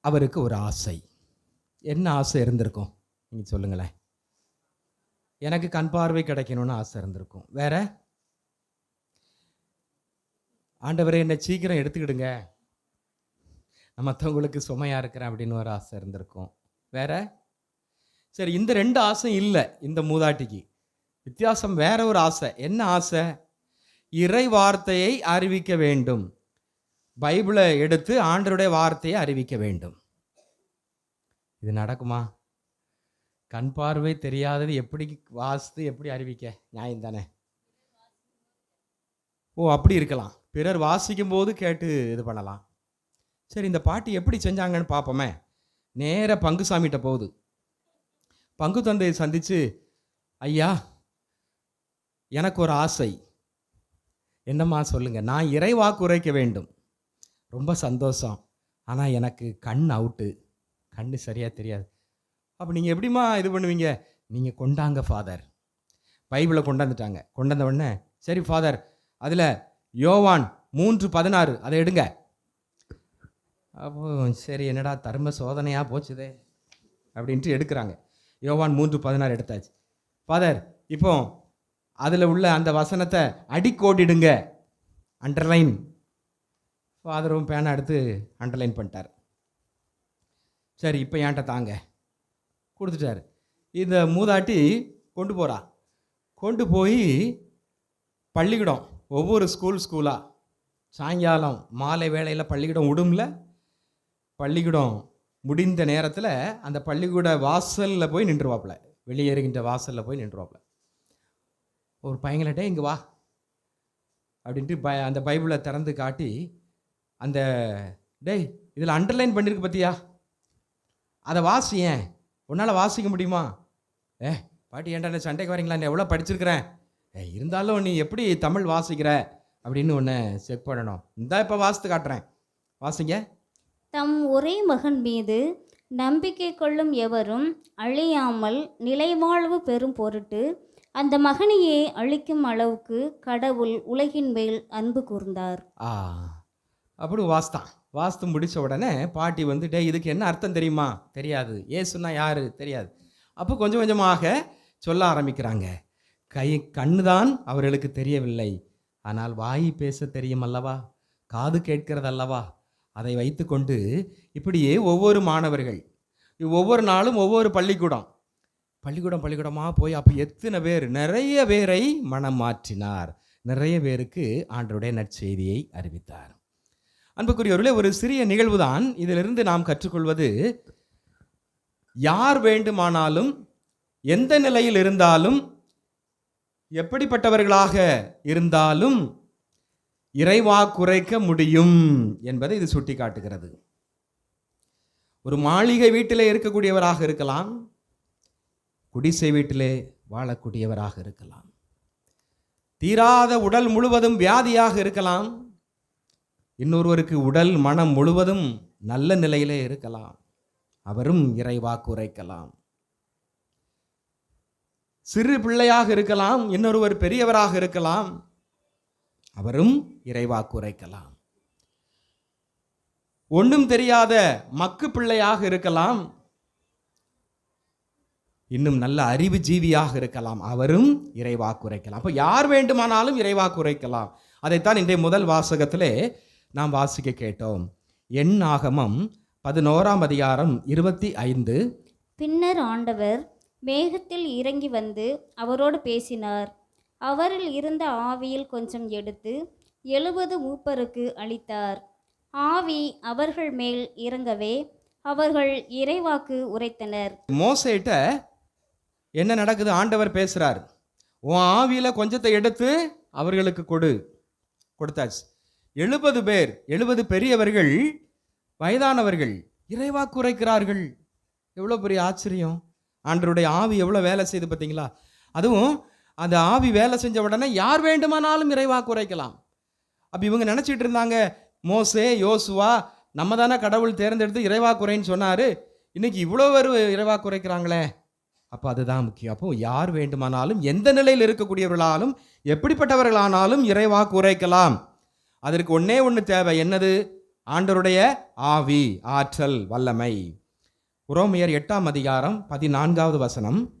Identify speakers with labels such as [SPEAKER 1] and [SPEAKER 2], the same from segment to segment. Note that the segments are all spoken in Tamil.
[SPEAKER 1] அவருக்கு ஒரு ஆசை. என்ன ஆசை இருந்திருக்கும்? நீங்கள் சொல்லுங்களேன். எனக்கு கண் பார்வை கிடைக்கணும்னு ஆசை இருந்திருக்கும். வேற? ஆண்டவரை என்னை சீக்கிரம் எடுத்துக்கிடுங்க. நான் மற்றவங்களுக்கு சுமையாக இருக்கிறேன் அப்படின்னு ஒரு ஆசை இருந்திருக்கும். வேற? சரி இந்த ரெண்டு ஆசை இல்லை இந்த மூதாட்டிக்கு. வித்தியாசம் வேற ஒரு ஆசை. என்ன ஆசை? இறை வார்த்தையை அறிவிக்க வேண்டும். பைபிளை எடுத்து ஆண்டருடைய வார்த்தையை அறிவிக்க வேண்டும். இது நடக்குமா? கண் பார்வை தெரியாதது எப்படி வாசித்து எப்படி அறிவிக்க? நியாயம் தானே? ஓ அப்படி இருக்கலாம். பிறர் வாசிக்கும் போது கேட்டு இது பண்ணலாம். சரி இந்த பாட்டி எப்படி செஞ்சாங்கன்னு பார்ப்போமே. நேர பங்குசாமிகிட்ட போகுது. பங்கு தந்தையை சந்தித்து ஐயா எனக்கு ஒரு ஆசை. என்னம்மா சொல்லுங்கள் நான் இறைவாக்கு உரைக்க வேண்டும். ரொம்ப சந்தோஷம். ஆனால் எனக்கு கண் அவுட்டு கண் சரியாக தெரியாது. அப்போ நீங்கள் எப்படிம்மா இது பண்ணுவீங்க? நீங்கள் கொண்டாங்க ஃபாதர் பைபிளை கொண்டாந்துட்டாங்க. கொண்டாந்த உடனே சரி ஃபாதர் அதில் யோவான் மூன்று பதினாறு. அதை எடுங்க. அப்போ சரி என்னடா தர்ம சோதனையாக போச்சுதே அப்படின்ட்டு எடுக்கிறாங்க. யோவான் மூன்று பதினாறு எடுத்தாச்சு. ஃபாதர் இப்போ அதில் உள்ள அந்த வசனத்தை அடிக்கோடிடுங்க. அண்டர்லைன் ஃபாதரும் பேனை எடுத்து அண்டர்லைன் பண்ணிட்டார். சரி இப்போ ஏன்ட்ட தாங்க. கொடுத்துட்டாரு. இந்த மூதாட்டி கொண்டு போகிறா கொண்டு போய் பள்ளிக்கூடம் ஒவ்வொரு ஸ்கூல் ஸ்கூலாக சாயங்காலம் மாலை வேளையில் பள்ளிக்கூடம் விடும்ல. பள்ளிக்கூடம் முடிந்த நேரத்தில் அந்த பள்ளிக்கூட வாசலில் போய் நின்றுவாப்புல. வெளியேறுகின்ற வாசலில் போய் நின்றுவாப்பில். ஒரு பையன்கிட்ட இங்கே வா. அப்படின்ட்டு ப அந்த பைபிளை திறந்து காட்டி அந்த டேய் இதில் அண்டர்லைன் பண்ணியிருக்கு பார்த்தியா அதை வாசி ஏன்? உன்னால் வாசிக்க முடியுமா? ஏ பாட்டி ஏன்டா சண்டைக்கு வரீங்களா? நீ எவ்வளோ படிச்சிருக்கிறேன்? ஏ இருந்தாலும் நீ எப்படி தமிழ் வாசிக்கிற? அப்படின்னு ஒன்று செக் பண்ணணும். இந்தா இப்போ வாசித்து காட்டுறேன். வாசிங்க.
[SPEAKER 2] தம் ஒரே மகன் மீது நம்பிக்கை கொள்ளும் எவரும் அழியாமல் நிலைவாழ்வு பெறும் பொருட்டு அந்த மகனையே அழிக்கும் அளவுக்கு கடவுள் உலகின் மேல் அன்பு கூர்ந்தார்.
[SPEAKER 1] ஆ. அப்படி வாஸ்தான் வாஸ்து முடித்த உடனே பாட்டி வந்து டே இதுக்கு என்ன அர்த்தம் தெரியுமா? தெரியாது. ஏசுன்னா யார்? தெரியாது. அப்போ கொஞ்சம் கொஞ்சமாக சொல்ல ஆரம்பிக்கிறாங்க. கை கண்ணு தான் அவர்களுக்கு தெரியவில்லை. ஆனால் வாய் பேச தெரியும் அல்லவா? காது கேட்கிறது அல்லவா? அதை வைத்துக்கொண்டு இப்படியே ஒவ்வொரு மாணவர்கள் ஒவ்வொரு நாளும் ஒவ்வொரு பள்ளிக்கூடம் பள்ளிக்கூடம் பள்ளிக்கூடமாக போய் அப்போ எத்தனை பேர் நிறைய பேரை மனம் மாற்றினார். நிறைய பேருக்கு ஆண்டருடைய நற்செய்தியை அறிவித்தார். அன்புக்குரியவர்களே ஒரு சிறிய நிகழ்வுதான். இதிலிருந்து நாம் கற்றுக்கொள்வது யார் வேண்டுமானாலும் எந்த நிலையில் இருந்தாலும் எப்படிப்பட்டவர்களாக இருந்தாலும் இறைவா குறைக்க முடியும் என்பதை இது சுட்டி காட்டுகிறது ஒரு மாளிகை வீட்டிலே இருக்கக்கூடியவராக இருக்கலாம் குடிசை வீட்டிலே வாழக்கூடியவராக இருக்கலாம் தீராத உடல் முழுவதும் வியாதியாக இருக்கலாம் இன்னொருவருக்கு உடல் மனம் முழுவதும் நல்ல நிலையிலே இருக்கலாம். அவரும் இறைவாக்கு உரைக்கலாம் சிறு பிள்ளையாக இருக்கலாம் இன்னொருவர் பெரியவராக இருக்கலாம் அவரும் இறைவாக்கு உரைக்கலாம் ஒன்றும் தெரியாத மக்கு பிள்ளையாக இருக்கலாம் இன்னும் நல்ல அறிவு ஜீவியாக இருக்கலாம் அவரும் இறைவா குறைக்கலாம். அப்போ யார் வேண்டுமானாலும் இறைவா உரைக்கலாம் அதைத்தான் இன்றைய முதல் வாசகத்திலே நாம் வாசிக்க கேட்டோம். எண் ஆகமம் பதினோராம் அதிகாரம் இருபத்தி ஐந்து.
[SPEAKER 2] பின்னர் ஆண்டவர் மேகத்தில் இறங்கி வந்து அவரோடு பேசினார். அவரில் இருந்த ஆவியில் கொஞ்சம் எடுத்து எழுபது மூப்பருக்கு அளித்தார். ஆவி அவர்கள் மேல் இறங்கவே அவர்கள் இறைவாக்கு உரைத்தனர்.
[SPEAKER 1] மோசேட்ட என்ன நடக்குது? ஆண்டவர் பேசுறார். உன் ஆவியில கொஞ்சத்தை எடுத்து அவர்களுக்கு கொடு. கொடுத்தாச்சு. எழுபது பேர் எழுபது பெரியவர்கள் வயதானவர்கள் இறைவா குறைக்கிறார்கள். எவ்வளோ பெரிய ஆச்சரியம். ஆண்டருடைய ஆவி எவ்வளோ வேலை செய்து பார்த்தீங்களா? அதுவும் அந்த ஆவி வேலை செஞ்ச உடனே யார் வேண்டுமானாலும் இறைவா குறைக்கலாம். அப்போ இவங்க நினச்சிட்டு இருந்தாங்க மோசே யோசுவா நம்ம தானே கடவுள் தேர்ந்தெடுத்து இறைவா குறைன்னு சொன்னார். இன்னைக்கு இவ்வளோ பேர் இறைவா குறைக்கிறாங்களே. அப்போ அதுதான் முக்கியம். அப்போ யார் வேண்டுமானாலும் எந்த நிலையில் இருக்கக்கூடியவர்களாலும் எப்படிப்பட்டவர்களானாலும் இறைவா குறைக்கலாம். அதற்கு ஒன்றே ஒன்று தேவை. என்னது? ஆண்டவருடைய ஆவி ஆற்றல் வல்லமை. உரோமையர் எட்டாம் அதிகாரம் பதினான்காவது வசனம்.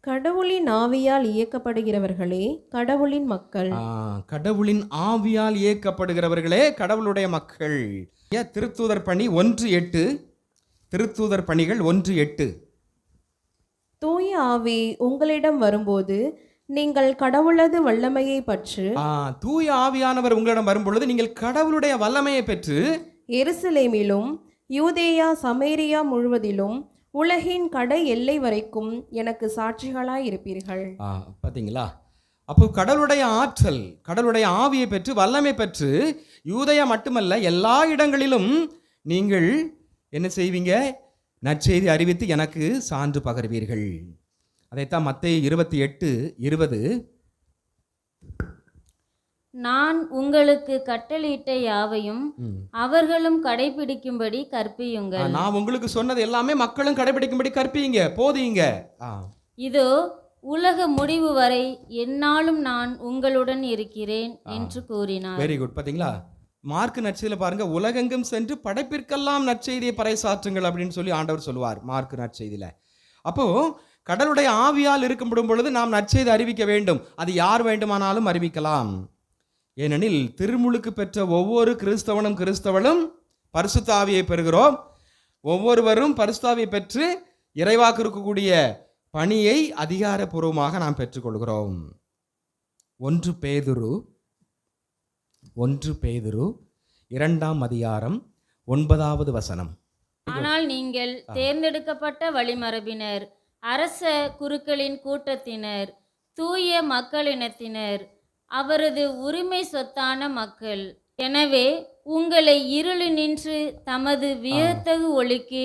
[SPEAKER 3] கடவுளின் ஆவியால் இயக்கப்படுகிறவர்களே கடவுளின் மக்கள்.
[SPEAKER 1] கடவுளின் ஆவியால் இயக்கப்படுகிறவர்களே கடவுளுடைய மக்கள். ஏன் திருத்தூதர் பணி ஒன்று எட்டு. திருத்தூதர் பணிகள் ஒன்று எட்டு.
[SPEAKER 3] தூய ஆவி உங்களிடம் வரும்போது நீங்கள் கடவுளது வல்லமையை பற்று
[SPEAKER 1] தூய ஆவியானவர் உங்களிடம் வரும்பொழுது நீங்கள் கடவுளுடைய வல்லமையை பெற்று
[SPEAKER 3] எருசலேமிலும் யூதேயா சமேரியா முழுவதிலும் உலகின் கடை எல்லை வரைக்கும் எனக்கு சாட்சிகளாய் இருப்பீர்கள்.
[SPEAKER 1] ஆ, பாத்தீங்களா? அப்போ கடவுளுடைய ஆற்றல் கடவுளுடைய ஆவியை பெற்று வல்லமை பெற்று யூதயா மட்டுமல்ல எல்லா இடங்களிலும் நீங்கள் என்ன செய்வீங்க? நற்செய்தி அறிவித்து எனக்கு சான்று பகர்வீர்கள். அதைத்தான் மத்தேயு இருபத்தி எட்டு இருபது.
[SPEAKER 2] நான் உங்களுக்கு கட்டளையிட்ட யாவையும். அவர்களும் கடைபிடிக்கும்படி கற்பியுங்கள்.
[SPEAKER 1] நான் உங்களுக்கு சொன்னது எல்லாமே மக்களும் கடைபிடிக்கும்படி கற்பீங்க போதீங்க. ஆ.
[SPEAKER 2] இதோ உலக முடிவு வரை எந்நாளும் நான் உங்களுடன் இருக்கிறேன் என்று கூறினார்.
[SPEAKER 1] வெரி குட் பாத்தீங்களா? மார்க் நற்செய்தியில் பாருங்க உலகெங்கும் சென்று படைப்பிற்கெல்லாம் நற்செய்தியை பறைசாற்றுங்கள் அப்படின்னு சொல்லி ஆண்டவர் சொல்லுவார் மார்க் நற்செய்தியில. அப்போ கடவுளுடைய ஆவியால் இருக்கும் பொழுது நாம் நற்செய்தி அறிவிக்க வேண்டும். அது யார் வேண்டுமானாலும் அறிவிக்கலாம். ஏனெனில் திருமுழுக்கு பெற்ற ஒவ்வொரு கிறிஸ்தவனும் கிறிஸ்தவனும் பரிசுத்த ஆவியை பெறுகிறோம். ஒவ்வொருவரும் பரிசுத்தாவியை பெற்று இறைவாக்கு இருக்கக்கூடிய பணியை அதிகாரப்பூர்வமாக நாம் பெற்றுக்கொள்கிறோம். ஒன்று பேதுரு ஒன்று பேதுரு இரண்டாம் அதிகாரம் ஒன்பதாவது வசனம்.
[SPEAKER 2] ஆனால் நீங்கள் தேர்ந்தெடுக்கப்பட்ட வழிமரபினர். அரச குருக்களின் கூட்டத்தினர் தூய மக்களினத்தினர் அவரது உரிமை சொத்தான மக்கள். எனவே உங்களை இருளி நின்று தமது வியத்தகு ஒளிக்கு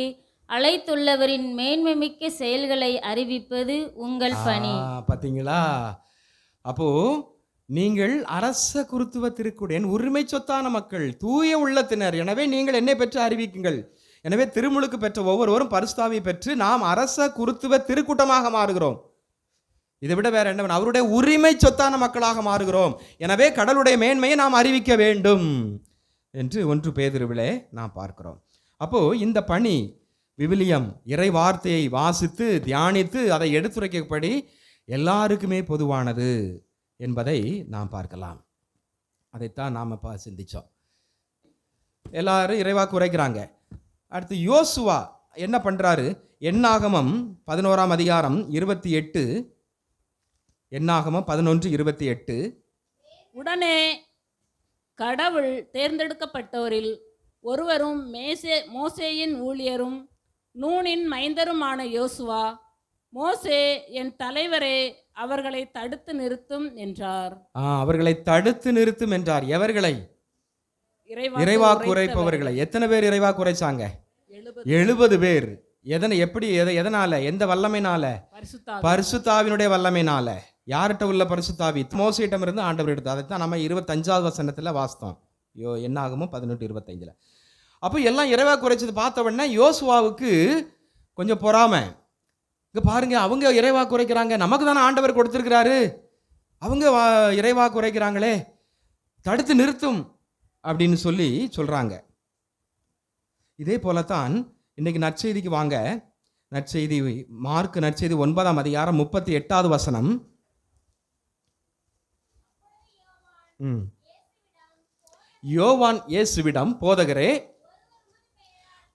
[SPEAKER 2] அழைத்துள்ளவரின் மேன்மைமிக்க செயல்களை அறிவிப்பது உங்கள் பணி.
[SPEAKER 1] பார்த்தீங்களா அப்போ நீங்கள் அரச குருத்துவ திருக்குடன் உரிமை சொத்தான மக்கள் தூய உள்ளத்தினர். எனவே நீங்கள் என்னை பெற்று அறிவிக்குங்கள். எனவே திருமுழுக்கு பெற்ற ஒவ்வொருவரும் பரிசுத்தாவியை பெற்று நாம் அரச குருத்துவ திருக்கூட்டமாக மாறுகிறோம். இதை விட வேற என்ன? அவருடைய உரிமை சொத்தான மக்களாக மாறுகிறோம். எனவே கடலுடைய மேன்மையை நாம் அறிவிக்க வேண்டும் என்று ஒன்று பேதிருவிலே நாம் பார்க்கிறோம். அப்போ இந்த பணி விவிலியம் இறை வார்த்தையை வாசித்து தியானித்து அதை எடுத்துரைக்கப்படி எல்லாருக்குமே பொதுவானது என்பதை நாம் பார்க்கலாம். அதைத்தான் நாம் இப்போ சிந்திச்சோம். எல்லாரும் இறைவாக்கு உரைக்கிறாங்க அடுத்து யோசுவா என்ன பண்றாரு? எண்ணாகமம் பதினோராம் அதிகாரம் இருபத்தி எட்டு. எண்ணாகமம் பதினொன்று இருபத்தி எட்டு.
[SPEAKER 4] உடனே கடவுள் தேர்ந்தெடுக்கப்பட்டோரில் ஒருவரும் மேசே மோசேயின் ஊழியரும் நூனின் மைந்தருமான யோசுவா மோசே என் தலைவரே அவர்களை தடுத்து நிறுத்தும் என்றார்.
[SPEAKER 1] ஆ, அவர்களை தடுத்து நிறுத்தும் என்றார். எவர்களை?
[SPEAKER 4] உரைத்தவர்.
[SPEAKER 1] உரைப்பவர்களை எத்தனை பேர் இறைவாக்கு உரைச்சாங்க
[SPEAKER 4] எழுபது
[SPEAKER 1] பேர். எதனை எப்படி எதை எதனால எந்த வல்லமைனால?
[SPEAKER 4] பரிசுத்தாவி.
[SPEAKER 1] பரிசுத்தாவினுடைய வல்லமைனால. யார்கிட்ட உள்ள பரிசுத்தாவி? மோசியிடம் இருந்து ஆண்டவர் எடுத்து அதைத்தான் நம்ம இருபத்தஞ்சாவது வசனத்துல வாசித்தோம். யோ என்ன ஆகுமோ? பதினெட்டு இருபத்தஞ்சுல அப்போ எல்லாம் இறைவா குறைச்சது பார்த்த உடனே யோசுவாவுக்கு கொஞ்சம் பொறாம. இங்க பாருங்க அவங்க இறைவா குறைக்கிறாங்க. நமக்கு தானே ஆண்டவர் கொடுத்திருக்கிறாரு. அவங்க வா- இறைவா குறைக்கிறாங்களே. தடுத்து நிறுத்தும் அப்படின்னு சொல்லி சொல்றாங்க. இதே போலத்தான் இன்னைக்கு நற்செய்திக்கு வாங்க. நற்செய்தி மார்க் நற்செய்தி ஒன்பதாம் அதிகாரம் முப்பத்தி எட்டாவது வசனம். ம். யோவான் இயேசுவிடம் போதகரே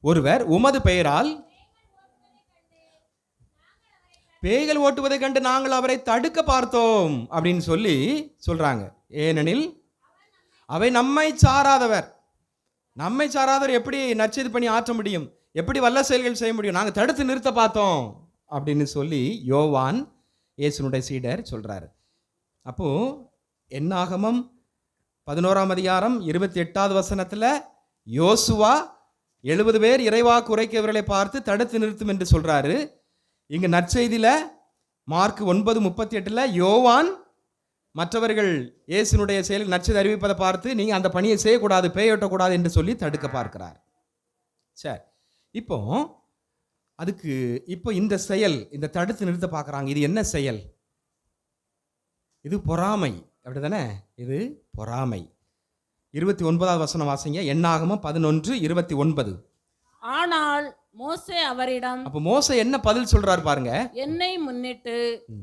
[SPEAKER 1] ஒருவர் உமது பெயரால் பேய்கள் ஓட்டுவதைக் கண்டு நாங்கள் அவரை தடுக்க பார்த்தோம் அப்படின்னு சொல்லி சொல்றாங்க. ஏனெனில் அவை நம்மை சாராதவர். நம்மை சாராதவர் எப்படி நற்செய்து பண்ணி ஆற்ற முடியும்? எப்படி வல்ல செயல்கள் செய்ய முடியும்? நாங்கள் தடுத்து நிறுத்த பார்த்தோம். அப்படின்னு சொல்லி யோவான் இயேசுனுடைய சீடர் சொல்கிறாரு அப்போது என்னாகமம் பதினோராம் அதிகாரம் இருபத்தி எட்டாவது வசனத்தில் யோசுவா எழுபது பேர் இறைவாக்கு உரைக்கவர்களை பார்த்து தடுத்து நிறுத்தும் என்று சொல்கிறாரு இங்கே நற்செய்தியில் மார்க் ஒன்பது முப்பத்தி எட்டில் யோவான் மற்றவர்கள் இயேசுனுடைய செயல் நச்சது அறிவிப்பதை பார்த்து நீங்கள் அந்த பணியை செய்யக்கூடாது பேயோட்டக்கூடாது என்று சொல்லி தடுக்க பார்க்கிறார். சரி. இப்போ அதுக்கு இப்போ இந்த செயல் இந்த தடுத்து நிறுத்த பார்க்குறாங்க. இது என்ன செயல்? இது பொறாமை. அப்படி தானே இது பொறாமை. இருபத்தி ஒன்பதாவது வசனம் வாசிங்க. எண்ணாகமம் பதினொன்று இருபத்தி ஒன்பது.
[SPEAKER 4] ஆனால் மோசே அவரிடம்
[SPEAKER 1] அப்போ மோச என்ன பதில் சொல்றாரு பாருங்க.
[SPEAKER 4] என்னை முன்னிட்டு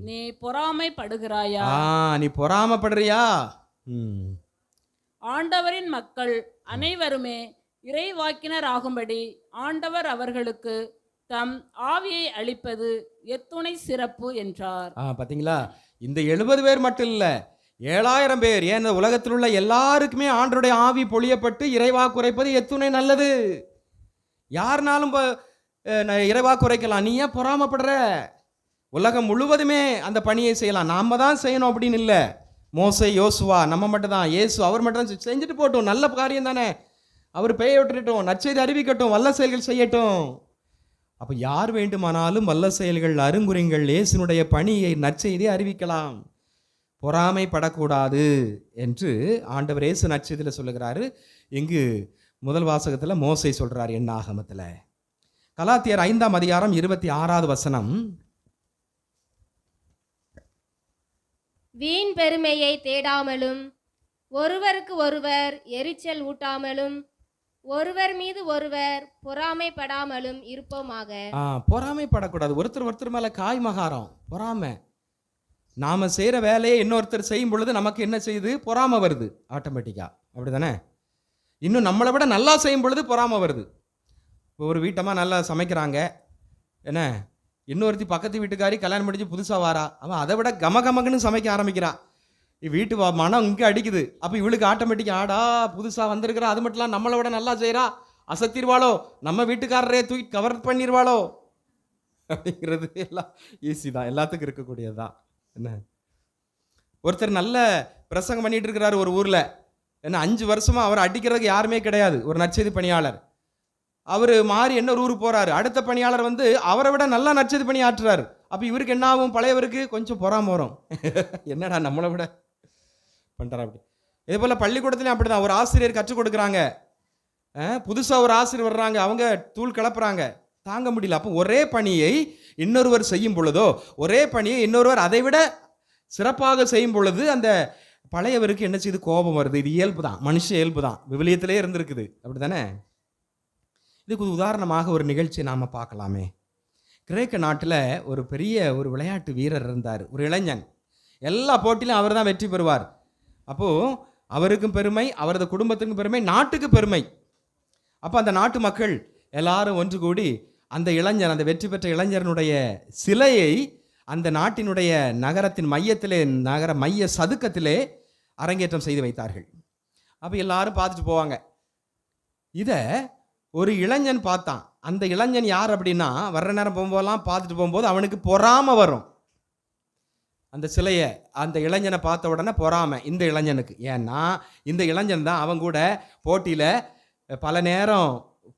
[SPEAKER 4] நீ பொறாமைப்படுகிறாயா?
[SPEAKER 1] ஆ நீ பொறாமப்படுறியா?
[SPEAKER 4] ஆண்டவரின் மக்கள் அனைவருமே இறைவாக்கினர் ஆகும்படி ஆண்டவர் அவர்களுக்கு தம் ஆவியை அளிப்பது எத்துணை சிறப்பு என்றார்.
[SPEAKER 1] ஆ பாத்தீங்களா? இந்த எழுபது பேர் மட்டும் இல்லை ஏழாயிரம் பேர் ஏன் இந்த உலகத்தில் உள்ள எல்லாருக்குமே ஆண்டருடைய ஆவி பொழியப்பட்டு இறைவா குறைப்பது எத்துணை நல்லது. யாருனாலும் இப்போ இறைவா குறைக்கலாம். நீ ஏன் பொறாமப்படுற? உலகம் முழுவதுமே அந்த பணியை செய்யலாம். நாம் தான் செய்யணும் அப்படின்னு இல்லை. மோசை யோசுவா நம்ம மட்டும் தான் இயேசு அவர் மட்டும் தான் செஞ்சுட்டு போட்டோம். நல்ல காரியம் தானே. அவர் பெய விட்டுட்டோம் நற்செய்தி அறிவிக்கட்டும். வல்ல செயல்கள் செய்யட்டும். அப்போ யார் வேண்டுமானாலும் வல்ல செயல்கள் அருங்குறிங்கள் இயேசுனுடைய பணியை நற்செய்தி அறிவிக்கலாம். பொறாமைப்படக்கூடாது என்று ஆண்டவர் இயேசு நற்செய்தியில் சொல்லுகிறாரு. இங்கு முதல் வாசகத்தில் மோசை சொல்றார் எண்ணாகமத்தில் கலாத்தியர் ஐந்தாம் அதிகாரம் இருபத்தி ஆறாவது வசனம்.
[SPEAKER 5] வீண் பெருமையை தேடாமலும் ஒருவருக்கு ஒருவர் எரிச்சல் ஊட்டாமலும் ஒருவர் மீது ஒருவர் பொறாமைப்படாமலும் இருப்போமாக.
[SPEAKER 1] பொறாமைப்படக்கூடாது. ஒருத்தர் ஒருத்தர் மேலே காய் மகாரம். பொறாமை. நாம் செய்கிற வேலையை இன்னொருத்தர் செய்யும் பொழுது நமக்கு என்ன செய்யுது? பொறாமை வருது. ஆட்டோமேட்டிக்காக அப்படி தானே இன்னும் நம்மளை விட நல்லா செய்யும் பொழுது பொறாமை வருது. இப்போ ஒரு வீட்டமாக நல்லா சமைக்கிறாங்க. என்ன? இன்னொருத்தி பக்கத்து வீட்டுக்காரி கல்யாணம் முடிஞ்சு புதுசாக வாரா. அவன் அதை விட கம கமக்குன்னு சமைக்க ஆரம்பிக்கிறான் வீட்டு வா- மனம் இங்கே அடிக்குது. அப்போ இவளுக்கு ஆட்டோமேட்டிக்காக ஆடா புதுசாக வந்திருக்கிறா. அது மட்டும் இல்லாம நம்மளை விட நல்லா செய்கிறா அசத்திடுவாளோ? நம்ம வீட்டுக்காரரே தூக்கி கவர் பண்ணிடுவாளோ? அப்படிங்கிறது எல்லாம் ஈஸி தான். எல்லாத்துக்கும் இருக்கக்கூடியது தான். என்ன? ஒருத்தர் நல்ல பிரசங்கம் பண்ணிட்டு இருக்கிறாரு ஒரு ஊரில். ஏன்னா அஞ்சு வருஷமாக அவர் அடிக்கிறதுக்கு யாருமே கிடையாது ஒரு நற்செய்தி பணியாளர். அவர் மாறி என்ன ஊருக்கு போகிறாரு அடுத்த பணியாளர் வந்து அவரை விட நல்லா நற்செய்தி பணி ஆற்றுறாரு. அப்போ இவருக்கு என்ன ஆகும் பழையவருக்கு கொஞ்சம் பொறாம வரும். என்னடா நம்மளை விட? பண்ணுறா அப்படி. இதே போல் பள்ளிக்கூடத்துலையும் அப்படி தான் ஒரு ஆசிரியர் கற்றுக் கொடுக்குறாங்க. புதுசாக ஒரு ஆசிரியர் வர்றாங்க. அவங்க தூள் கிளப்புறாங்க தாங்க முடியல. அப்போ ஒரே பணியை இன்னொருவர் செய்யும் பொழுதோ ஒரே பணியை இன்னொருவர் அதை விட சிறப்பாக செய்யும் பொழுது அந்த பழையவருக்கு என்ன செய்யுது கோபம் வருது? இது இயல்பு தான் மனுஷ இயல்பு தான் விவிலியத்திலே இருந்திருக்குது. அப்படி தானே இதுக்கு உதாரணமாக ஒரு நிகழ்ச்சி நாம் பார்க்கலாமே. கிரேக்க நாட்டில் ஒரு பெரிய ஒரு விளையாட்டு வீரர் இருந்தார். ஒரு இளைஞன். எல்லா போட்டியிலும் அவர் தான் வெற்றி பெறுவார். அப்போது அவருக்கும் பெருமை அவரது குடும்பத்துக்கும் பெருமை நாட்டுக்கு பெருமை. அப்போ அந்த நாட்டு மக்கள் எல்லாரும் ஒன்று கூடி அந்த இளைஞர் அந்த வெற்றி பெற்ற இளைஞரனுடைய சிலையை அந்த நாட்டினுடைய நகரத்தின் மையத்திலே நகர மைய சதுக்கத்திலே அரங்கேற்றம் செய்து வைத்தார்கள். அப்போ எல்லாரும் பார்த்துட்டு போவாங்க. இதை ஒரு இளைஞன் பார்த்தான். அந்த இளைஞன் யார் அப்படின்னா வர்ற நேரம் போகும்போதெல்லாம் பார்த்துட்டு போகும்போது அவனுக்கு பொறாமை வரும். அந்த சிலையை அந்த இளைஞனை பார்த்த உடனே பொறாமை இந்த இளைஞனுக்கு. ஏன்னா இந்த இளைஞன் தான் அவன் கூட போட்டியில் பல நேரம்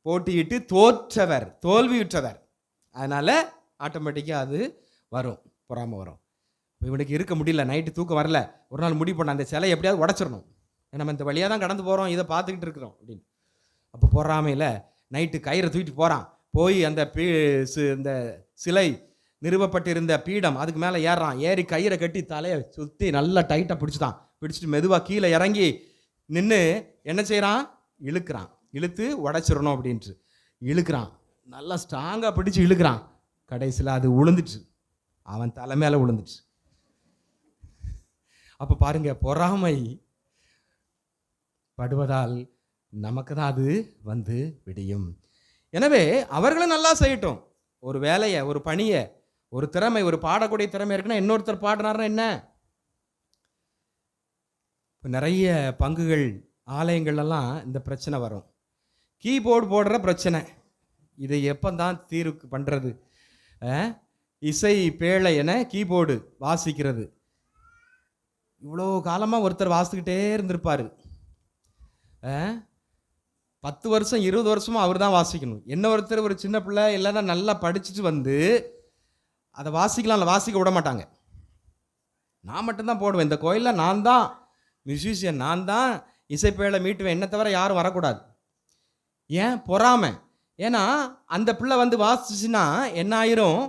[SPEAKER 1] போட்டியிட்டு தோற்றவர் தோல்வியுற்றவர். அதனால் ஆட்டோமேட்டிக்காக அது வரும் பொறாமை வரும். இவனுக்கு இருக்க முடியல நைட்டு தூக்கம் வரல. ஒரு நாள் முடிவு பண்ண அந்த சிலையை எப்படியாவது உடச்சிடணும். நம்ம இந்த வழியாக தான் கடந்து போகிறோம் இதை பார்த்துக்கிட்டு இருக்கிறோம் அப்படின்னு. அப்போ பொறாமையில் நைட்டு கயிறை தூக்கிட்டு போகிறான் போய் அந்த பீ இந்த சிலை நிறுவப்பட்டிருந்த பீடம் அதுக்கு மேலே ஏறுறான். ஏறி கயிறை கட்டி தலையை சுற்றி நல்லா டைட்டாக பிடிச்சிட்டான். பிடிச்சிட்டு மெதுவாக கீழே இறங்கி நின்று என்ன செய்கிறான் இழுக்கிறான். இழுத்து உடைச்சிடணும் அப்படின்ட்டு. இழுக்கிறான். நல்லா ஸ்ட்ராங்காக பிடிச்சு இழுக்கிறான். கடைசியில் அது உளுந்துட்டு அவன் தலை மேலே விழுந்துச்சு. அப்போ பாருங்கள் பொறாமை படுவதால் நமக்கு தான் அது வந்து விடியும். எனவே அவர்களும் நல்லா செய்யட்டும். ஒரு வேலையை ஒரு பணியை ஒரு திறமை ஒரு பாடக்கூடிய திறமை இருக்குன்னா இன்னொருத்தர் பாடினார்னா என்ன? இப்போ நிறைய பங்குகள் ஆலயங்கள்லாம் இந்த பிரச்சனை வரும். கீபோர்டு போடுற பிரச்சனை. இதை எப்போ தான் தீர்வு பண்ணுறது இசை பேழை என கீபோர்டு வாசிக்கிறது. இவ்வளோ காலமாக ஒருத்தர் வாசிக்கிட்டே இருந்திருப்பார். பத்து வருஷம் இருபது வருஷமும் அவர் தான் வாசிக்கணும். என்ன ஒருத்தர் ஒரு சின்ன பிள்ளை இல்லைன்னா நல்லா படிச்சுட்டு வந்து அதை வாசிக்கலாம் இல்லை வாசிக்க விட மாட்டாங்க. நான் மட்டும்தான் போடுவேன். இந்த கோயிலில் நான் தான் மியூசிஷியன் நான் தான் இசைப்பேழை மீட்டுவேன். என்ன தவிர யாரும் வரக்கூடாது. ஏன்? பொறாமை. ஏன்னா அந்த பிள்ளை வந்து வாசிச்சுன்னா என்ன ஆயிரும்?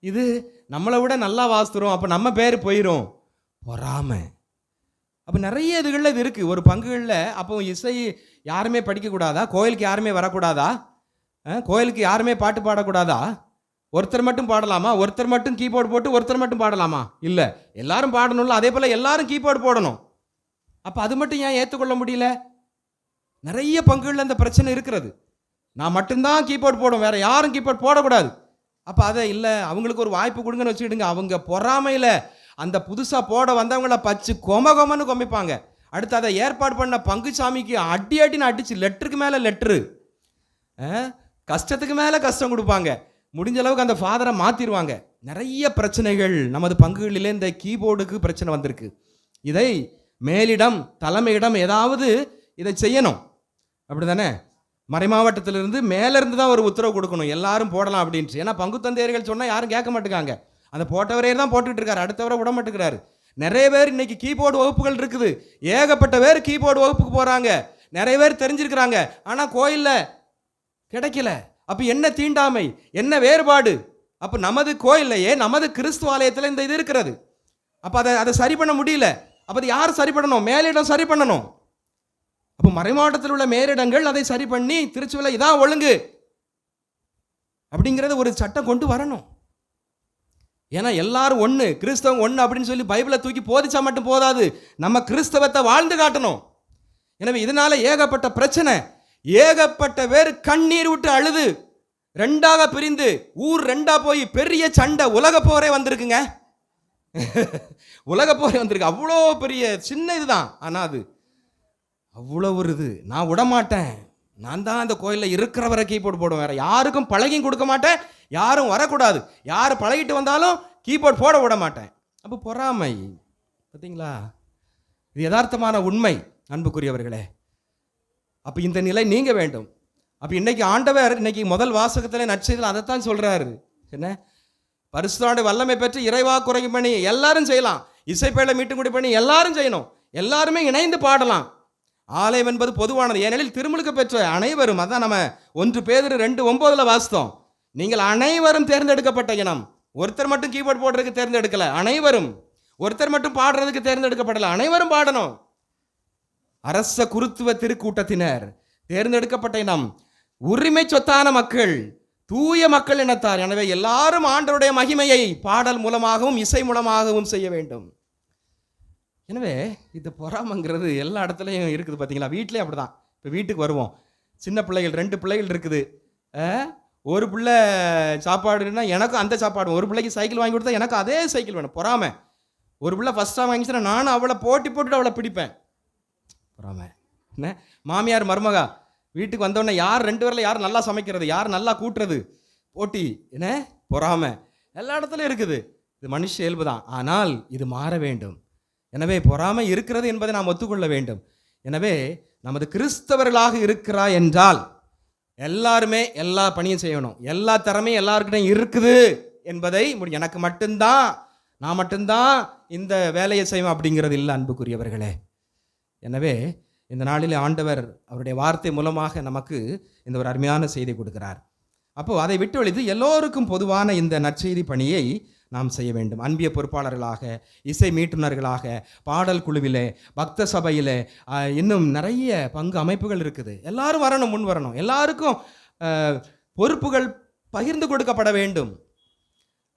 [SPEAKER 1] இது நம்மளை விட நல்லா வாசித்துறோம் அப்போ நம்ம பேர் போயிடும் பொறாமை. அப்போ நிறைய இதுகளில் இது இருக்குது ஒரு பங்குகளில் அப்போ இசை யாருமே படிக்கக்கூடாதா? கோயிலுக்கு யாருமே வரக்கூடாதா? கோயிலுக்கு யாருமே பாட்டு பாடக்கூடாதா? ஒருத்தர் மட்டும் பாடலாமா? ஒருத்தர் மட்டும் கீபோர்டு போட்டு ஒருத்தர் மட்டும் பாடலாமா? இல்லை. எல்லாரும் பாடணும்ல. அதே போல் எல்லாரும் கீபோர்டு போடணும். அப்போ அது மட்டும் ஏன் ஏற்றுக்கொள்ள முடியல? நிறைய பங்குகளில் அந்த பிரச்சனை இருக்கிறது. நான் மட்டும்தான் கீபோர்டு போடும். வேற யாரும் கீபோர்டு போடக்கூடாது. அப்போ அதை இல்லை அவங்களுக்கு ஒரு வாய்ப்பு கொடுங்கன்னு வச்சுக்கிடுங்க அவங்க பொறாமையில் அந்த புதுசாக போட வந்தவங்கள பச்சு கொம கொமன்னு கொமைப்பாங்க. அடுத்து அதை ஏற்பாடு பண்ண பங்குசாமிக்கு அடி அடின்னு அடிச்சு லெட்டருக்கு மேலே லெட்ரு கஷ்டத்துக்கு மேலே கஷ்டம் கொடுப்பாங்க. முடிஞ்ச அளவுக்கு அந்த ஃபாதரை மாற்றிடுவாங்க நிறைய பிரச்சனைகள். நமது பங்குகளிலே இந்த கீபோர்டுக்கு பிரச்சனை வந்திருக்கு. இதை மேலிடம் தலைமையிடம் ஏதாவது இதை செய்யணும். அப்படி தானே மறைமாவட்டத்திலிருந்து மேலேருந்து தான் ஒரு உத்தரவு கொடுக்கணும். எல்லாரும் போடலாம் அப்படின்ட்டு ஏன்னா பங்கு தந்தையர்கள் சொன்னால் யாரும் கேட்க மாட்டேங்காங்க அந்த போட்டவரே தான் போட்டுக்கிட்டு இருக்காரு அடுத்தவரை விட மாட்டேங்கிறாரு. நிறைய பேர் இன்னைக்கு கீபோர்டு வகுப்புகள் இருக்குது. ஏகப்பட்ட பேர் கீபோர்டு வகுப்புக்கு போகிறாங்க நிறைய பேர் தெரிஞ்சிருக்கிறாங்க. ஆனால் கோயிலில் கிடைக்கல. அப்போ என்ன தீண்டாமை? என்ன வேறுபாடு? அப்போ நமது கோயில்லையே நமது கிறிஸ்துவ ஆலயத்தில் இந்த இது இருக்கிறது. அப்போ அதை அதை சரி பண்ண முடியல. அப்போ அது யார் சரி பண்ணணும்? மேலிடம் சரி பண்ணணும். அப்போ மறைமாவட்டத்தில் உள்ள மேலிடங்கள் அதை சரி பண்ணி திருச்சுவில் இதான் ஒழுங்கு. அப்படிங்கிறத ஒரு சட்டம் கொண்டு வரணும். ஏன்னா எல்லாரும் ஒன்று கிறிஸ்தவம் ஒன்று அப்படின்னு சொல்லி பைபிளை தூக்கி போதிச்சா மட்டும் போதாது. நம்ம கிறிஸ்தவத்தை வாழ்ந்து காட்டணும். எனவே இதனால் ஏகப்பட்ட பிரச்சனை. ஏகப்பட்ட பேர் கண்ணீர் விட்டு அழுது. ரெண்டாக பிரிந்து ஊர் ரெண்டா போய் பெரிய சண்டை உலக போரே வந்திருக்குங்க. உலக போரே வந்திருக்கு. அவ்வளோ பெரிய சின்ன இதுதான். ஆனால் அது அவ்வளோ ஒரு இது. நான் விட மாட்டேன் நான் தான் அந்த கோயிலில் இருக்கிறவரை கீபோர்டு போடுவேன். வேறு யாருக்கும் பழகியும் கொடுக்க மாட்டேன். யாரும் வரக்கூடாது. யார் பழகிட்டு வந்தாலும் கீபோர்டு போட விட மாட்டேன். அப்போ பொறாமை. பார்த்தீங்களா இது யதார்த்தமான உண்மை அன்புக்குரியவர்களே. அப்போ இந்த நிலை நீங்க வேண்டும். அப்போ இன்னைக்கு ஆண்டவர் இன்னைக்கு முதல் வாசகத்தில் நற்செய்தியில் அதைத்தான் சொல்கிறாரு என்ன? பரிசுத்தாண்டு வல்லமை பெற்று இறைவா குறைக்கும் பண்ணி எல்லாரும் செய்யலாம். இசைப்பேழை மீட்டுங்குடி பண்ணி எல்லாரும் செய்யணும். எல்லாருமே இணைந்து பாடலாம். ஆலயம் என்பது பொதுவானது. ஏனெனில் திருமுழுக்க பெற்ற அனைவரும் அதான் நம்ம ஒன்று பேதர் ரெண்டு ஒம்போதில் வாசித்தோம். நீங்கள் அனைவரும் தேர்ந்தெடுக்கப்பட்ட இனம். ஒருத்தர் மட்டும் கீபோர்ட் போடுறதுக்கு தேர்ந்தெடுக்கல. அனைவரும். ஒருத்தர் மட்டும் பாடுறதுக்கு தேர்ந்தெடுக்கப்படல. அனைவரும் பாடணும். அரச குருத்துவ திருக்கூட்டத்தினர் தேர்ந்தெடுக்கப்பட்ட இனம். உரிமை சொத்தான மக்கள் தூய மக்கள் இனத்தார். எனவே எல்லாரும் ஆண்டருடைய மகிமையை பாடல் மூலமாகவும் இசை மூலமாகவும் செய்ய வேண்டும். எனவே இது பொறாமைங்கிறது எல்லா இடத்துலையும் இருக்குது பார்த்தீங்களா வீட்லேயும் அப்படிதான். இப்போ வீட்டுக்கு வருவோம். சின்ன பிள்ளைகள் ரெண்டு பிள்ளைகள் இருக்குது. ஒரு பிள்ளை சாப்பாடுன்னா எனக்கும் அந்த சாப்பாடு. ஒரு பிள்ளைக்கு சைக்கிள் வாங்கி கொடுத்தா எனக்கு அதே சைக்கிள் வேணும். பொறாமை. ஒரு பிள்ளை ஃபஸ்ட்டாக வாங்கிச்சுன்னா நானும் அவளை போட்டி போட்டுட்டு அவளை பிடிப்பேன். பொறாமை. என்ன? மாமியார் மருமகா வீட்டுக்கு வந்தோடனே யார் ரெண்டு பேரில் யார் நல்லா சமைக்கிறது? யார் நல்லா கூட்டுறது? போட்டி. என்ன? பொறாமை. எல்லா இடத்துலையும் இருக்குது. இது மனுஷ இயல்பு தான் ஆனால் இது மாற வேண்டும். எனவே பொறாமை இருக்கிறது என்பதை நாம் ஒத்துக்கொள்ள வேண்டும். எனவே நமது கிறிஸ்தவர்களாக இருக்கிறாய் என்றால் எல்லாருமே எல்லா பணியும் செய்யணும். எல்லா திறமையும் எல்லாருக்கிட்டையும் இருக்குது என்பதை எனக்கு மட்டும்தான் நான் மட்டும்தான் இந்த வேலையை செய்வேன் அப்படிங்கிறது இல்லை அன்புக்குரியவர்களே. எனவே இந்த நாளில் ஆண்டவர் அவருடைய வார்த்தை மூலமாக நமக்கு இந்த ஒரு அருமையான செய்தி கொடுக்கிறார். அப்போது அதை விட்டு ஒழித்து எல்லோருக்கும் பொதுவான இந்த நற்செய்தி பணியை நாம் செய்ய வேண்டும். அன்பிய பொறுப்பாளர்களாக இசை மீட்டுனர்களாக பாடல் குழுவிலே பக்த சபையில் இன்னும் நிறைய பங்கு அமைப்புகள் இருக்குது. எல்லாரும் வரணும் முன் வரணும். எல்லாருக்கும் பொறுப்புகள் பகிர்ந்து கொடுக்கப்பட வேண்டும்.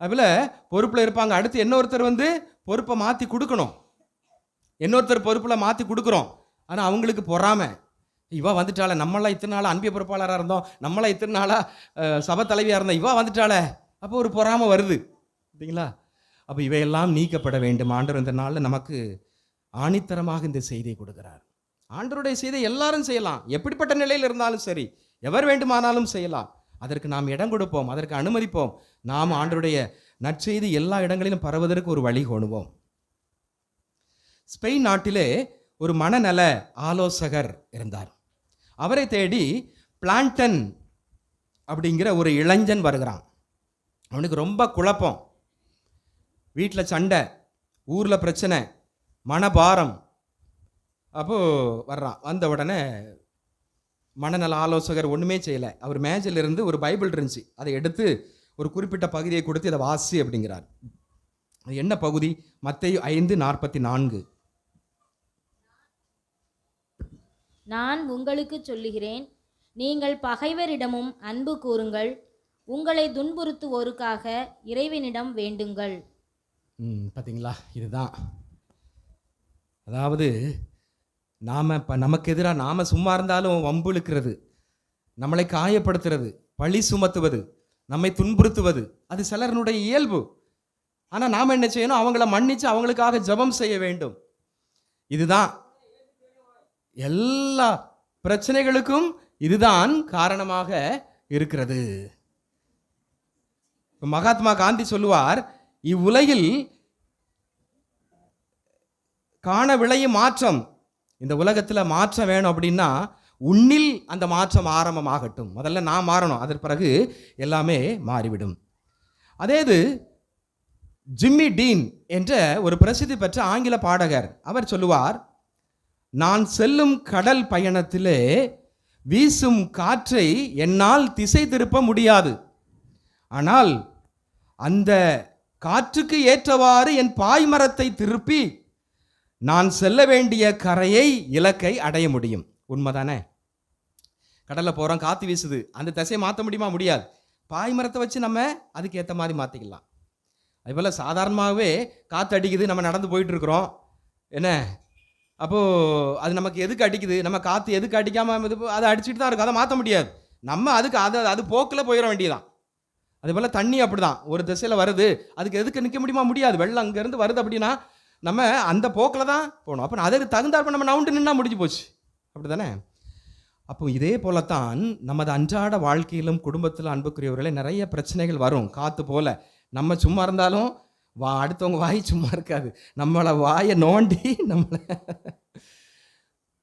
[SPEAKER 1] அதில் பொறுப்பில் இருப்பாங்க. அடுத்து இன்னொருத்தர் வந்து பொறுப்பை மாற்றி கொடுக்கணும். இன்னொருத்தர் பொறுப்பில் மாற்றி கொடுக்குறோம். ஆனால் அவங்களுக்கு பொறாமை. இவா வந்துட்டாளே. நம்மளாம் இத்தனை நாளாக அன்பிய பொறுப்பாளராக இருந்தோம். நம்மளாம் இத்தனை நாளாக சபை தலைவியாக இருந்தோம். இவா வந்துட்டாளே. அப்போ ஒரு பொறாமை வருது. அப்படிங்களா? அப்போ இவையெல்லாம் நீக்கப்பட வேண்டும். ஆண்டவர் இந்த நாளில் நமக்கு ஆணித்தரமாக இந்த செய்தியை கொடுக்கிறார். ஆண்டருடைய செய்தியை எல்லாரும் செய்யலாம். எப்படிப்பட்ட நிலையில் இருந்தாலும் சரி எவர் வேண்டுமானாலும் செய்யலாம். அதற்கு நாம் இடம் கொடுப்போம் அதற்கு அனுமதிப்போம். நாம் ஆண்டருடைய நற்செய்தி எல்லா இடங்களிலும் பரவுவதற்கு ஒரு வழி கொணுவோம். ஸ்பெயின் நாட்டிலே ஒரு மனநல ஆலோசகர் இருந்தார். அவரை தேடி பிளான்டன் அப்படிங்கிற ஒரு இளைஞன் வருகிறான். அவனுக்கு ரொம்ப குழப்பம். வீட்டில் சண்டை ஊரில் பிரச்சனை மனபாரம். அப்போது வர்றான். வந்த உடனே மனநல ஆலோசகர் ஒன்றுமே செய்யலை. அவர் மேஜில் இருந்து ஒரு பைபிள் இருந்துச்சு. அதை எடுத்து ஒரு குறிப்பிட்ட பகுதியை கொடுத்து இதை வாசி அப்படிங்கிறார். அது என்ன பகுதி? மத்திய ஐந்து நாற்பத்தி நான்கு.
[SPEAKER 2] நான் உங்களுக்கு சொல்லுகிறேன். நீங்கள் பகைவரிடமும் அன்பு கூறுங்கள். உங்களை துன்புறுத்துவோருக்காக இறைவனிடம் வேண்டுங்கள்.
[SPEAKER 1] பார்த்தீங்களா இதுதான். அதாவது நாம் இப்போ நமக்கு எதிராக நாம் சும்மா இருந்தாலும் வம்பு இழுக்கிறது நம்மளை காயப்படுத்துறது பழி சுமத்துவது நம்மை துன்புறுத்துவது அது சிலருனுடைய இயல்பு. ஆனால் நாம் என்ன செய்யணும்? அவங்கள மன்னித்து அவங்களுக்காக ஜெபம் செய்ய வேண்டும். இதுதான். எல்லா பிரச்சனைகளுக்கும் இதுதான் காரணமாக இருக்கிறது. மகாத்மா காந்தி சொல்லுவார் இவ்வுலகில் காண விளையும் மாற்றம். இந்த உலகத்தில் மாற்றம் வேணும் அப்படின்னா உன்னில் அந்த மாற்றம் ஆரம்பமாகட்டும். முதல்ல நான் மாறணும். அதற்கு பிறகு எல்லாமே மாறிவிடும். அதே இது ஜிம்மி டீன் என்ற ஒரு பிரசித்தி பெற்ற ஆங்கில பாடகர். அவர் சொல்லுவார் நான் செல்லும் கடல் பயணத்திலே வீசும் காற்றை என்னால் திசை திருப்ப முடியாது. ஆனால் அந்த காற்றுக்கு ஏற்றவாறு என் பாய்மரத்தை திருப்பி நான் செல்ல வேண்டிய கரையை இலக்கை அடைய முடியும். உண்மைதானே? கடலில் போகிறோம் காற்று வீசுது. அந்த திசையை மாற்ற முடியுமா? முடியாது. பாய்மரத்தை வச்சு நம்ம அதுக்கு ஏற்ற மாதிரி மாற்றிக்கலாம் அதுபோல் சாதாரணமாகவே காற்று அடிக்குது நம்ம நடந்து போயிட்டுருக்குறோம் என்ன? அப்போது அது நமக்கு எதுக்கு அடிக்குது? நம்ம காற்று எதுக்கு அடிக்காமல் இது அதை அடிச்சுட்டு தான் இருக்கும். அதை மாற்ற முடியாது. நம்ம அதுக்கு அதை அது போக்கில் போயிட வேண்டியதான் அதே போல் தண்ணி அப்படிதான். ஒரு திசையில் வருது. அதுக்கு எதுக்கு நிற்க முடியுமா? முடியாது. வெள்ளம் அங்கேருந்து வருது அப்படின்னா நம்ம அந்த போக்கில் தான் போகணும். அப்போ அதுக்கு தகுந்தாற்ப நம்ம நவுண்டு நின்னா முடிஞ்சு போச்சு. அப்படி தானே அப்போ இதே போலத்தான் நமது அன்றாட வாழ்க்கையிலும் குடும்பத்தில் அன்புக்குரியவர்களே நிறைய பிரச்சனைகள் வரும். காற்று போல. நம்ம சும்மா இருந்தாலும் வா அடுத்தவங்க வாய் சும்மா இருக்காது. நம்மளை வாயை நோண்டி நம்மளை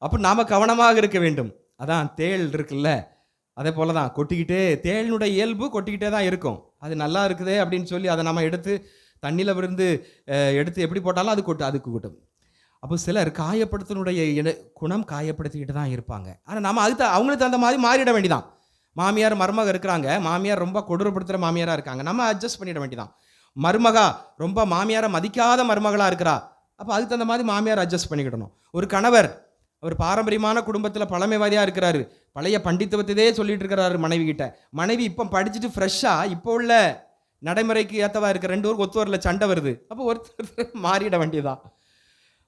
[SPEAKER 1] அப்போ நாம் கவனமாக இருக்க வேண்டும். அதான் தேள் இருக்குல்ல. அதே போல தான் கொட்டிக்கிட்டே தேளினுடைய இயல்பு கொட்டிக்கிட்டே தான் இருக்கும். அது நல்லா இருக்குதே அப்படின்னு சொல்லி அதை நம்ம எடுத்து தண்ணியில் விருந்து எடுத்து எப்படி போட்டாலும் அது கொட்டு அதுக்கு கொட்டும். அப்போ சிலர் காயப்படுத்தினுடைய இட- குணம் காயப்படுத்திக்கிட்டு தான் இருப்பாங்க. ஆனால் நம்ம அதுக்கு த- அவங்களுக்கு தகுந்த மாதிரி மாறிட வேண்டிதான். மாமியார் மருமக இருக்கிறாங்க. மாமியார் ரொம்ப கொடூரப்படுத்துகிற மாமியாராக இருக்காங்க. நம்ம அட்ஜஸ்ட் பண்ணிட வேண்டிதான். மருமகா ரொம்ப மாமியாரை மதிக்காத மருமகளாக இருக்கிறா. அப்போ அதுக்கு தகுந்த மாதிரி மாமியார் அட்ஜஸ்ட் பண்ணிக்கிடணும். ஒரு கணவர் அவர் பாரம்பரியமான குடும்பத்தில் பழமைவாதியாக இருக்கிறாரு. பழைய பண்டித்துவத்தையே சொல்லிட்டு இருக்கிறாரு மனைவி கிட்ட மனைவி இப்போ படிச்சுட்டு ஃப்ரெஷ்ஷாக இப்போ உள்ள நடைமுறைக்கு ஏற்றவா இருக்க ரெண்டு ஒரு ஒத்துவரில் சண்டை வருது. அப்போ ஒருத்தர் மாறிட வேண்டியதான்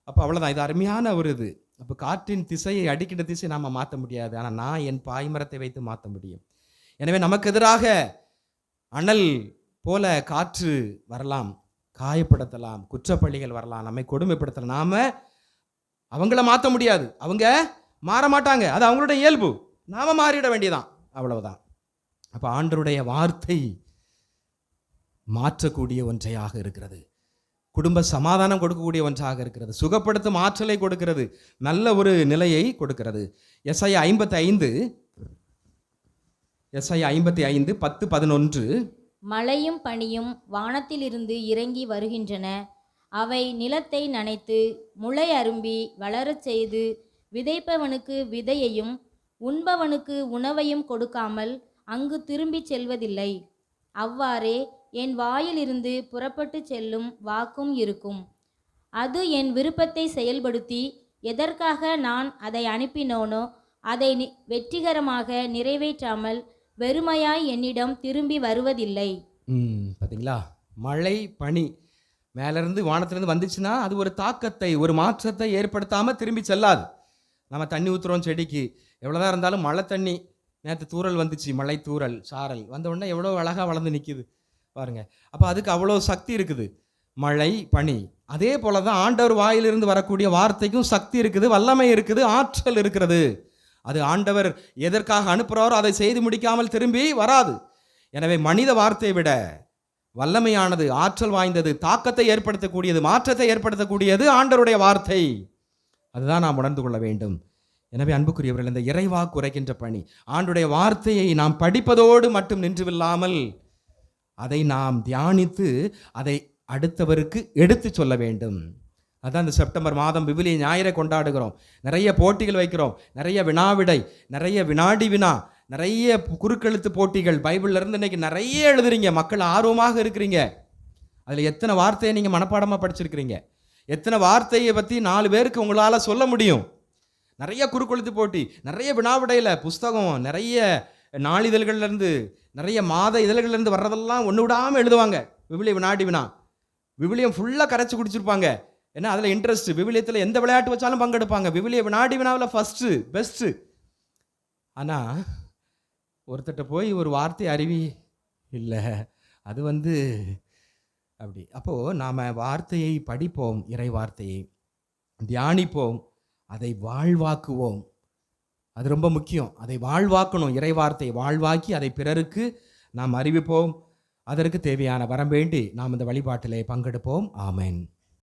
[SPEAKER 1] அப்போ அவ்வளோதான் இது அருமையான ஒரு இது. அப்போ காற்றின் திசையை அடிக்கின்ற திசை நாம் மாற்ற முடியாது. ஆனால் நான் என் பாய்மரத்தை வைத்து மாற்ற முடியும். எனவே நமக்கு எதிராக அனல் போல காற்று வரலாம். காயப்படுத்தலாம். குற்றப்பள்ளிகள் வரலாம். நம்மை கொடுமைப்படுத்தலாம். நாம் அவங்கள மாற்ற முடியாது. அவங்க மாற மாட்டாங்க. அது அவங்களோட இயல்பு. நாம மாறிட வேண்டியதான் அவ்வளவுதான். அப்போ ஆண்டருடைய வார்த்தை மாற்றக்கூடிய ஒன்றையாக இருக்கிறது. குடும்ப சமாதானம் கொடுக்கக்கூடிய ஒன்றாக இருக்கிறது. சுகப்படுத்தும் ஆற்றலை கொடுக்கிறது. நல்ல ஒரு நிலையை கொடுக்கிறது. எஸ்ஐ ஐம்பத்தி ஐந்து எஸ்ஐ ஐம்பத்தி ஐந்து பத்து பதினொன்று.
[SPEAKER 2] மழையும் பனியும் வானத்திலிருந்து இறங்கி வருகின்றன. அவை நிலத்தை நனைத்து முளை அரும்பி வளரச் செய்து விதைப்பவனுக்கு விதையையும் உண்பவனுக்கு உணவையும் கொடுக்காமல் அங்கு திரும்பிச் செல்வதில்லை. அவ்வாறே என் வாயிலிருந்து புறப்பட்டுச் செல்லும் வாக்கும் இருக்கும். அது என் விருப்பத்தை செயல்படுத்தி எதற்காக நான் அதை அனுப்பினோனோ அதை நி- வெற்றிகரமாக நிறைவேற்றாமல் வெறுமையாய் என்னிடம் திரும்பி வருவதில்லை.
[SPEAKER 1] பார்த்தீங்களா மழை பனி மேலேருந்து வானத்திலேருந்து வந்துச்சுன்னா அது ஒரு தாக்கத்தை ஒரு மாற்றத்தை ஏற்படுத்தாமல் திரும்பி செல்லாது. நம்ம தண்ணி ஊற்றுறோம் செடிக்கு. எவ்வளோதான் இருந்தாலும் மழை தண்ணி. நேற்று தூறல் வந்துச்சு மழை தூரல் சாரல். வந்தவுடனே எவ்வளோ அழகாக வளர்ந்து நிற்கிது பாருங்க. அப்போ அதுக்கு அவ்வளோ சக்தி இருக்குது. மழை பனி. அதே போல தான் ஆண்டவர் வாயிலிருந்து வரக்கூடிய வார்த்தைக்கும் சக்தி இருக்குது வல்லமை இருக்குது ஆற்றல் இருக்கிறது. அது ஆண்டவர் எதற்காக அனுப்புகிறாரோ அதை செய்து முடிக்காமல் திரும்பி வராது. எனவே மனித வார்த்தையை விட வல்லமையானது ஆற்றல் வாய்ந்தது தாக்கத்தை ஏற்படுத்தக்கூடியது மாற்றத்தை ஏற்படுத்தக்கூடியது ஆண்டருடைய வார்த்தை. அதுதான் நாம் உணர்ந்து கொள்ள வேண்டும். எனவே அன்புக்குரியவர்கள் இந்த இறைவா குறைக்கின்ற பணி ஆண்டுடைய வார்த்தையை நாம் படிப்பதோடு மட்டும் நின்றுவில்லாமல் அதை நாம் தியானித்து அதை அடுத்தவருக்கு எடுத்து சொல்ல வேண்டும். அதுதான் இந்த செப்டம்பர் மாதம் விவிலிய ஞாயிறை கொண்டாடுகிறோம். நிறைய போட்டிகள் வைக்கிறோம். நிறைய வினாவிடை நிறைய வினாடி வினா நிறைய குறுக்கெழுத்து போட்டிகள் பைபிள்லேருந்து இன்றைக்கி இன்னைக்கு நிறைய எழுதுறீங்க. மக்கள் ஆர்வமாக இருக்கிறீங்க. அதில் எத்தனை வார்த்தையை நீங்கள் மனப்பாடமாக படிச்சிருக்கிறீங்க? எத்தனை வார்த்தையை பற்றி நாலு பேருக்கு உங்களால் சொல்ல முடியும்? நிறைய குறுக்கெழுத்து போட்டி நிறைய வினாவிடையில் புஸ்தகம் நிறைய நாளிதழ்கள்லேருந்து நிறைய மாத இதழ்கள்லேருந்து வர்றதெல்லாம் ஒன்று விடாமல் எழுதுவாங்க. விவிலிய வினாடி வினா. விவிலியம் ஃபுல்லாக கரைச்சி குடிச்சிருப்பாங்க. ஏன்னா அதில் இன்ட்ரெஸ்ட் விவிலியத்தில் எந்த விளையாட்டு வச்சாலும் பங்கெடுப்பாங்க. விவிலிய வினாடி வினாவில் ஃபஸ்ட்டு பெஸ்ட்டு ஆனால் ஒருத்தட்ட போய் ஒரு வார்த்தை அறிவி இல்லை. அது வந்து அப்படி. அப்போது நாம் வார்த்தையை படிப்போம் இறை வார்த்தையை. தியானிப்போம் அதை வாழ்வாக்குவோம். அது ரொம்ப முக்கியம். அதை வாழ்வாக்கணும். இறை வார்த்தையை வாழ்வாக்கி அதை பிறருக்கு நாம் அறிவிப்போம். அதற்கு தேவையான வரம் வேண்டி நாம் இந்த வழிபாட்டிலே பங்கெடுப்போம். ஆமென்.